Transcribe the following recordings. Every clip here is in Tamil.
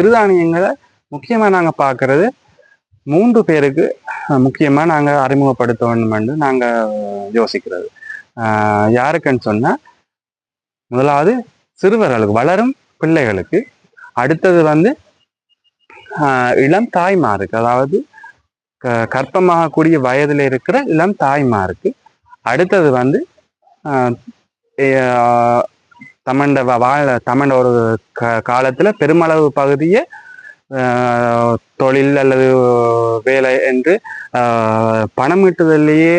சிறுதானியங்களை முக்கியமாக நாங்கள் பார்க்கறது மூன்று பேருக்கு முக்கியமாக நாங்கள் அறிமுகப்படுத்த வேண்டுமென்று நாங்கள் யோசிக்கிறது. யாருக்குன்னு சொன்னால் முதலாவது சிறுவர்களுக்கு வளரும் பிள்ளைகளுக்கு அடுத்தது வந்து இளம் தாய்மாருக்கு அதாவது க- வயதில் இருக்கிற இளம் தாய்மாருக்கு அடுத்தது வந்து தமிழ ஆஹ் வாழ தமிண்ட ஒரு க காலத்துல பெருமளவு பகுதியை ஆஹ் தொழில் அல்லது வேலை என்று ஆஹ் பணம் ஈட்டுதலேயே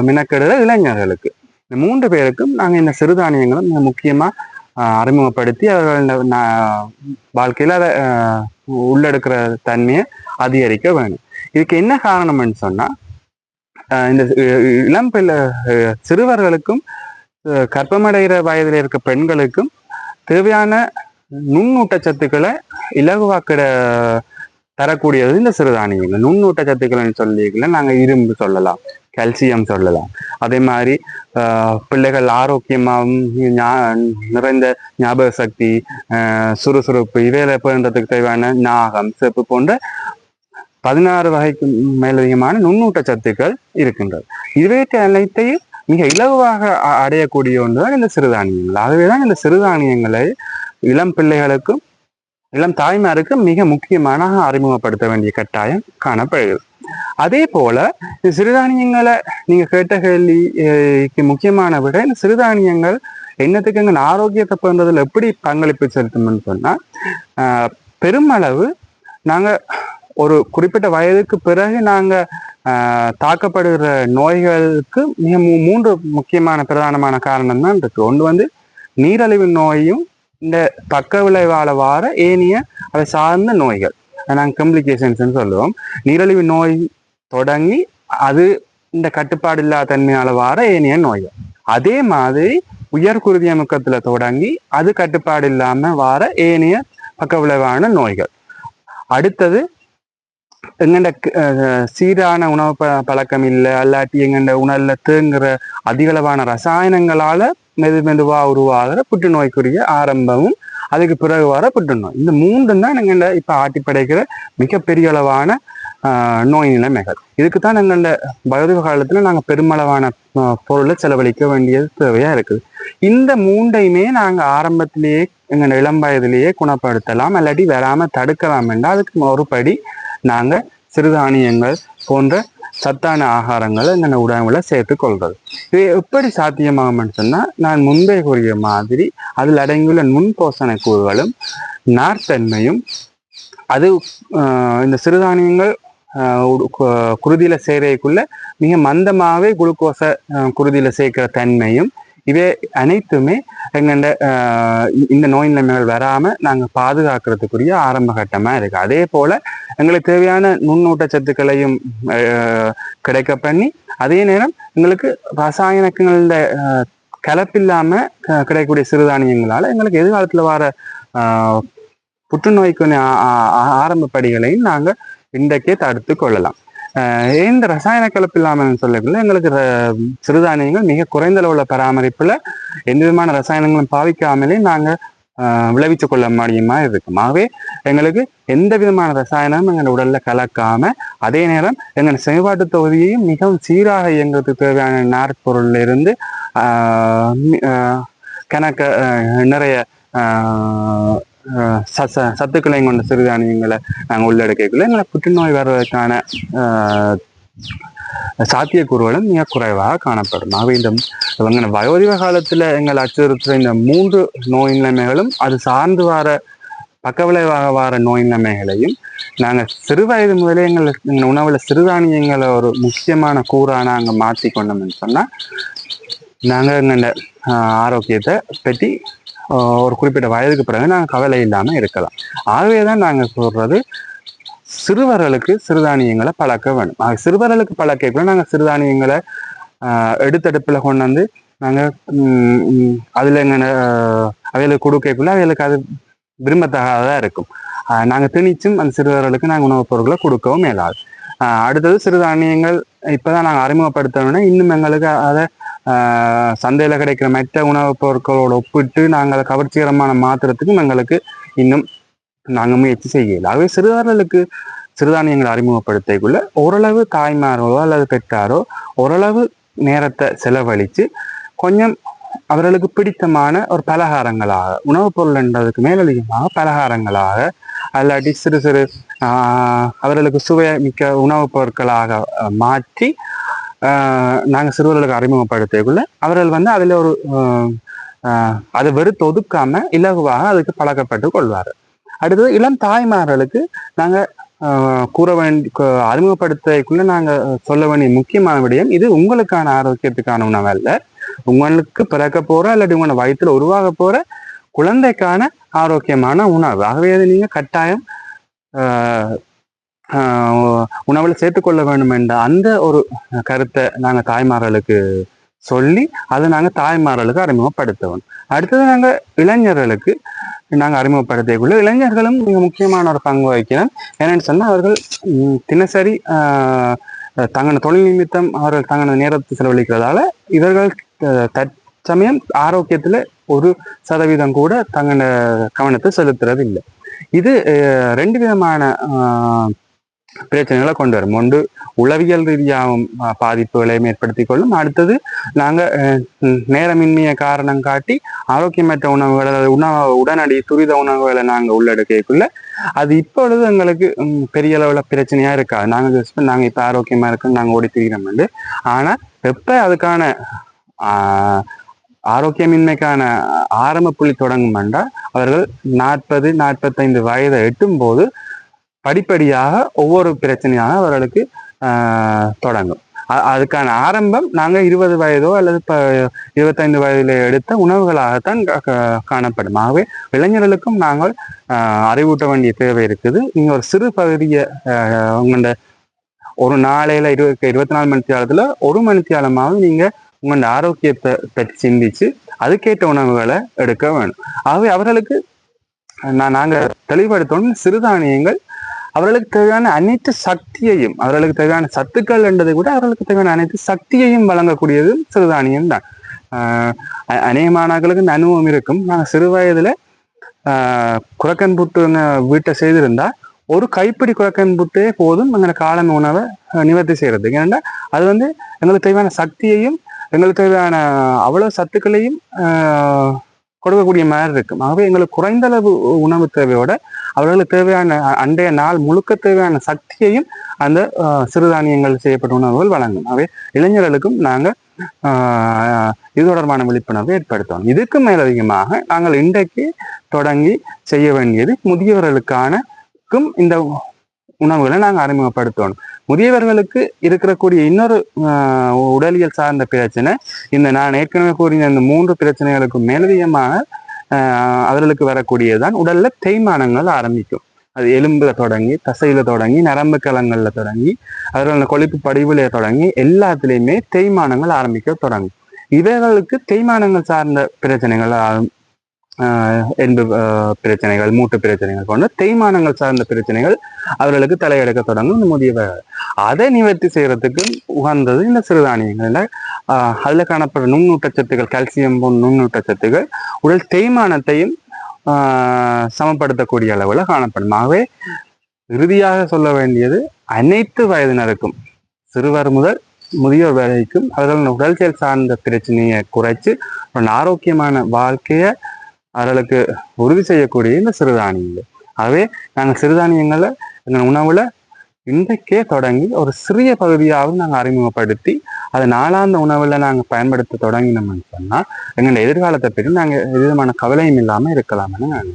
மினக்கெடுத இளைஞர்களுக்கு. இந்த மூன்று பேருக்கும் நாங்கள் இந்த சிறுதானியங்களும் மிக முக்கியமாக அறிமுகப்படுத்தி அவர்கள் வாழ்க்கையில் அதை ஆஹ் உள்ளெடுக்கிற தன்மையை அதிகரிக்க வேணும் இதுக்கு என்ன காரணம்னு சொன்னால் இந்த இளம் பிள்ளை சிறுவர்களுக்கும் கர்ப்பமடைகிற வயதில் இருக்க பெண்களுக்கும் தேவையான நுண்ணூட்டச்சத்துக்களை இலகுவாக்கிட தரக்கூடியது இந்த சிறுதானியங்கள். நுண்ணூட்டச்சத்துக்கள்னு சொல்லிக்கல நாங்கள் இரும்பு சொல்லலாம் கால்சியம் சொல்லலாம். அதே மாதிரி பிள்ளைகள் ஆரோக்கியமாகவும் நிறைந்த ஞாபக சக்தி சுறுசுறுப்பு இவையில பேன்றதுக்கு தேவையான நாகம் செப்பு போன்ற பதினாறு வகைக்கு மேலதிகமான நுண்ணூட்டச்சத்துக்கள் இருக்கின்றது. இவையற்ற அனைத்தையும் மிக இலகுவாக அ- அடையக்கூடிய ஒன்று தான் இந்த சிறுதானியங்கள். ஆகவே தான் இந்த சிறுதானியங்களை இளம் பிள்ளைகளுக்கும் இளம் தாய்மாருக்கும் மிக முக்கியமான அறிமுகப்படுத்த வேண்டிய கட்டாயம் காணப்படுகிறது. அதே போல இந்த சிறுதானியங்களை நீங்க கேட்ட கேள்விக்கு முக்கியமான விட இந்த சிறுதானியங்கள் என்னத்துக்கு எங்கள் ஆரோக்கியத்தை பண்றதுல எப்படி பங்களிப்பு செலுத்தும்னு சொன்னா ஆஹ், பெருமளவு நாங்க ஒரு குறிப்பிட்ட வயதுக்கு பிறகு நாங்க தாக்கப்படுகிற நோய்களுக்கு மிக மூன்று முக்கியமான பிரதானமான காரணம் தான் இருக்கு. ஒன்று வந்து நீரழிவு நோயும் இந்த பக்க விளைவால வார ஏனைய அதை சார்ந்த நோய்கள். நாங்கள் கம்ப்ளிகேஷன்ஸ்னு சொல்லுவோம். நீரழிவு நோய் தொடங்கி அது இந்த கட்டுப்பாடு இல்லாத தன்மையால வார ஏனைய நோய்கள். அதே மாதிரி உயர் குருதி அமுக்கத்துல தொடங்கி அது கட்டுப்பாடு இல்லாம வார ஏனைய பக்க விளைவான நோய்கள். அடுத்தது எங்கண்ட க- சீரான உணவு ப பழக்கம் இல்லை அல்லாட்டி எங்கண்ட உணவுல தேங்குற அதிகளவான ரசாயனங்களால மெது மெதுவா உருவாகிற புற்றுநோய்க்குரிய ஆரம்பமும் அதுக்கு பிறகு வர புற்றுநோய். இந்த மூன்றும் தான் எங்கண்ட இப்ப ஆட்டி படைக்கிற மிகப்பெரிய அளவான ஆஹ், நோய் நிலைமைகள். இதுக்கு தான் எங்கண்ட வயது காலத்துல நாங்க பெருமளவான பொருளை செலவழிக்க வேண்டியது தேவையா இருக்குது. இந்த மூண்டையுமே நாங்க ஆரம்பத்திலேயே எங்கண்ட இளம் வயதிலேயே குணப்படுத்தலாம் இல்லாட்டி வராம தடுக்கலாம் என்றால் அதுக்கு ஒரு படி நாங்கள் சிறுதானியங்கள் போன்ற சத்தான ஆகாரங்களை எங்கள் உடம்புல சேர்த்துக்கொள்வது இது எப்படி சாத்தியமாகும்னு சொன்னால் நான் முன்பே கூறிய மாதிரி அதில் அடங்கியுள்ள நுண்போசண கூறுகளும் நார்த்தன்மையும் அது இந்த சிறுதானியங்கள் குருதியில் உடு- மிக மந்தமாகவே குளுக்கோஸை குருதியில் சேர்க்கிற தன்மையும் இவை அனைத்துமே எங்கண்ட இந்த நோய் நிலைமைகள் வராமல் நாங்கள் பாதுகாக்கிறதுக்குரிய ஆரம்ப கட்டமாக இருக்குது அதே போல் எங்களுக்கு தேவையான நுண்ணூட்டச்சத்துக்களையும் கிடைக்க பண்ணி அதே நேரம் எங்களுக்கு ரசாயனங்களோட கலப்பில்லாமல் க- கிடைக்கக்கூடிய சிறுதானியங்களால் எங்களுக்கு எதிர்காலத்தில் வர ஆஹ், புற்றுநோய்க்கு ஆரம்ப படிகளையும் நாங்கள் இன்றைக்கே தடுத்து கொள்ளலாம். இந்த ரசாயன கலப்பு இல்லாமல் சொல்லக்குள்ள எங்களுக்கு ர- சிறுதானியங்கள் மிக குறைந்த அளவுல பராமரிப்புல எந்த விதமான ரசாயனங்களும் பாவிக்காமலே நாங்க விளைவிச்சு கொள்ள முடியுமா இருக்கும். ஆகவே எங்களுக்கு எந்த விதமான ரசாயனமும் எங்கள் உடல்ல கலக்காம அதே நேரம் எங்கள் செயல்பாட்டு தொகுதியையும் மிகவும் சீராக இயங்குறதுக்கு தேவையான நார்ப்பொருள்ல இருந்து ஆஹ், கணக்க ஆஹ், நிறைய சச ச- சத்துக்களையும் கொண்ட சிறுதானியங்களை நாங்கள் உள்ளடக்கக்குள்ள எங்களை புற்றுநோய் வர்றதுக்கான சாத்தியக்கூறுகளும் மிக குறைவாக காணப்படும். ஆகவே இந்த இவங்க வயோதிக காலத்தில் எங்கள் அச்சுறுத்துற இந்த மூன்று நோய் நிலைமைகளும் அது சார்ந்து வர பக்கவிளைவாக வர நோய் நிலைமைகளையும் நாங்கள் சிறு வயது முதலே எங்கள் எங்கள் உணவில் சிறுதானியங்களை ஒரு முக்கியமான கூறாக நாங்கள் மாற்றி கொண்டோம்னு சொன்னால் நாங்கள் எங்கள் ஆரோக்கியத்தை பற்றி ஒரு குறிப்பிட்ட வயதுக்கு பிறகு நாங்கள் கவலை இல்லாமல் இருக்கலாம். ஆகவே தான் நாங்கள் சொல்கிறது சிறுவர்களுக்கு சிறுதானியங்களை பழக்க வேணும் ஆக சிறுவர்களுக்கு பழக்க நாங்கள் சிறுதானியங்களை எடுத்தடுப்பில் கொண்டு வந்து நாங்கள் அதில் எங்கே அவைகளுக்கு கொடுக்கக்குள்ள அவைகளுக்கு அது விரும்பத்தகாததாக இருக்கும். நாங்கள் திணிச்சும் அந்த சிறுவர்களுக்கு நாங்கள் உணவுப் பொருட்களை கொடுக்கவும் மேலாது அடுத்தது சிறுதானியங்கள் இப்பதான் நாங்கள் அறிமுகப்படுத்தணும்னா இன்னும் எங்களுக்கு அதை சந்தையில் கிடைக்கிற மற்ற உணவுப் பொருட்களோட ஒப்பிட்டு நாங்கள் கவர்ச்சிகரமான மாத்திரத்துக்கும் எங்களுக்கு இன்னும் நாங்கள் முயற்சி செய்யல. ஆகவே சிறுவர்களுக்கு சிறுதானியங்களை அறிமுகப்படுத்திக்குள்ள ஓரளவு தாய்மாரோ அல்லது பெற்றாரோ ஓரளவு நேரத்தை செலவழித்து கொஞ்சம் அவர்களுக்கு பிடித்தமான ஒரு பலகாரங்களாக உணவுப் பொருள் என்றதுக்கு மேலதிகமாக பலகாரங்களாக அல்லாட்டி சிறு சிறு அவர்களுக்கு சுவை மிக்க உணவுப் பொருட்களாக மாற்றி நாங்கள் சிறுவர்களுக்கு அறிமுகப்படுத்தக்குள்ள அவர்கள் வந்து அதில் ஒரு அதை வெறுத்து ஒதுக்காம இலகுவாக அதுக்கு பழக்கப்பட்டு கொள்வார். அடுத்தது இளம் தாய்மார்களுக்கு நாங்கள் கூற வேண்டி அறிமுகப்படுத்தக்குள்ள நாங்கள் சொல்ல வேண்டிய முக்கியமான விடயம் இது உங்களுக்கான ஆரோக்கியத்துக்கான உணவு அல்ல உங்களுக்கு பிறக்க போற இல்லாட்டி உங்களோட வயிற்றுல உருவாக போற குழந்தைக்கான ஆரோக்கியமான உணவு. ஆகவே அதை நீங்கள் கட்டாயம் உணவுல சேர்த்துக்கொள்ள வேண்டும் என்ற அந்த ஒரு கருத்தை நாங்க தாய்மார்களுக்கு சொல்லி அதை நாங்க தாய்மார்களுக்கு அறிமுகப்படுத்தவும். அடுத்தது நாங்க இளைஞர்களுக்கு நாங்க அறிமுகப்படுத்தியக்குள்ள இளைஞர்களும் மிக முக்கியமான ஒரு பங்கு வகிக்கிறோம். ஏன்னு சொன்னா அவர்கள் தினசரி தங்களது தொழில் நிமித்தம் அவர்கள் தங்கன நேரத்தை செலவழிக்கிறதால இவர்கள் தற்சமயம் ஆரோக்கியத்துல ஒரு சதவீதம் கூட தங்களோட கவனத்தை செலுத்துறது இல்லை இது ரெண்டு விதமான பிரச்சனைகளை கொண்டு வரும். ஒன்று உளவியல் ரீதியாகவும் பாதிப்புகளையும் ஏற்படுத்தி கொள்ளும். அடுத்தது நாங்கள் நேரமின்மையை காரணம் காட்டி ஆரோக்கியமற்ற உணவுகள் அதாவது உணவு உடனடி துரித உணவுகளை நாங்கள் உள்ளடக்கக்குள்ள அது இப்பொழுது எங்களுக்கு பெரிய அளவில் பிரச்சனையா இருக்காது. நாங்கள் நாங்கள் இப்போ ஆரோக்கியமா இருக்கோம் நாங்கள் ஓடி திரிகிறோம் ஆனால் எப்போ அதுக்கான ஆரோக்கியமின்மைக்கான ஆரம்ப புள்ளி தொடங்கும் என்றால் அவர்கள் நாற்பது நாற்பத்தைந்து வயதை எட்டும் போது படிப்படியாக ஒவ்வொரு பிரச்சனையாக அவர்களுக்கு தொடங்கும். அதுக்கான ஆரம்பம் நாங்கள் இருபது வயதோ அல்லது இப்போ இருபத்தைந்து வயதில் எடுத்த உணவுகளாகத்தான் காணப்படும். ஆகவே இளைஞர்களுக்கும் நாங்கள் அறிவூட்ட வேண்டிய தேவை இருக்குது. நீங்கள் ஒரு சிறு பகுதியை உங்களோட ஒரு நாளையில இருபது இருபத்தி நாலு மணி நேரத்துல ஒரு மணி நேரமாவது நீங்க உங்களோட ஆரோக்கியத்தை பற்றி சிந்திச்சு அதுக்கேற்ற உணவுகளை எடுக்க வேணும். ஆகவே அவர்களுக்கு நான் நாங்க தெளிவுபடுத்தணும் சிறுதானியங்கள் அவர்களுக்கு தேவையான அனைத்து சக்தியையும் அவர்களுக்கு தேவையான சத்துக்கள் என்றதை கூட அவர்களுக்கு தேவையான அனைத்து சக்தியையும் வழங்கக்கூடியது சிறுதானியம் தான். அநேக மாணாக்களுக்கு இந்த அனுபவம் இருக்கும். நாங்கள் சிறு வயதில் குரக்கன் புட்டுங்க வீட்டை செய்திருந்தா ஒரு கைப்பிடி குரக்கன் புட்டே போதும். எங்களை காலன் உணவை நிவர்த்தி செய்கிறது ஏன்னா அது வந்து எங்களுக்கு தேவையான சக்தியையும் எங்களுக்கு தேவையான அவ்வளோ சத்துக்களையும் கொடுக்கக்கூடிய மாதிரி இருக்கும் ஆகவே எங்களுக்கு குறைந்த அளவு உணவு தேவையோட அவர்களுக்கு தேவையான அண்டைய நாள் முழுக்க தேவையான சக்தியையும் அந்த சிறுதானியங்கள் செய்யப்பட்ட உணவுகள் வழங்கும். ஆகவே இளைஞர்களுக்கும் நாங்கள் இது தொடர்பான விழிப்புணர்வை ஏற்படுத்தணும். இதுக்கு மேலதிகமாக நாங்கள் இன்றைக்கு தொடங்கி செய்ய வேண்டியது முதியவர்களுக்கான இந்த உணவுகளை நாங்கள் அறிமுகப்படுத்தணும் முதியவர்களுக்கு இருக்கக்கூடிய இன்னொரு உடலியல் சார்ந்த பிரச்சனை இந்த நான் ஏற்கனவே கூறிய இந்த மூன்று பிரச்சனைகளுக்கும் மேலதிகமாக அவர்களுக்கு வரக்கூடியதுதான் உடல்ல தேய்மானங்கள் ஆரம்பிக்கும். அது எலும்புல தொடங்கி தசையில தொடங்கி நரம்பு கலங்கள்ல தொடங்கி அவர்கள் கொழுப்பு படிவுல தொடங்கி எல்லாத்துலேயுமே தேய்மானங்கள் ஆரம்பிக்க தொடங்கும். இவைகளுக்கு தேய்மானங்கள் சார்ந்த பிரச்சனைகள் என்பு பிரச்சனைகள் மூட்டு பிரச்சனைகள் போன்ற தேய்மானங்கள் சார்ந்த பிரச்சனைகள் அவர்களுக்கு தலையெடுக்க தொடங்கும். முதியவர்கள் அதை நிவர்த்தி செய்யறதுக்கு உகந்தது இந்த சிறுதானியங்கள்ல அதுல காணப்படும் நுண்ணூட்டச்சத்துகள் கால்சியம் போன்ற நுண்ணூட்டச்சத்துகள் உடல் தேய்மானத்தையும் சமப்படுத்தக்கூடிய அளவுல காணப்படும். ஆகவே இறுதியாக சொல்ல வேண்டியது அனைத்து வயதினருக்கும் சிறுவர் முதல் முதியோர் வரைக்கும் அவர்கள் உடல் செயல் சார்ந்த பிரச்சனையை குறைச்சு ஆரோக்கியமான வாழ்க்கையை அவர்களுக்கு உறுதி செய்யக்கூடிய இந்த சிறுதானியங்கள். ஆகவே நாங்கள் சிறுதானியங்களை எங்கள் உணவுல இன்றைக்கே தொடங்கி ஒரு சிறிய பகுதியாவது நாங்கள் அறிமுகப்படுத்தி அதை நாளாந்த உணவுல நாங்கள் பயன்படுத்த தொடங்கினோம்னு சொன்னால் எங்களுடைய எதிர்காலத்தை பற்றி நாங்கள் எது விதமான கவலையும் இல்லாமல் இருக்கலாம்னு நான்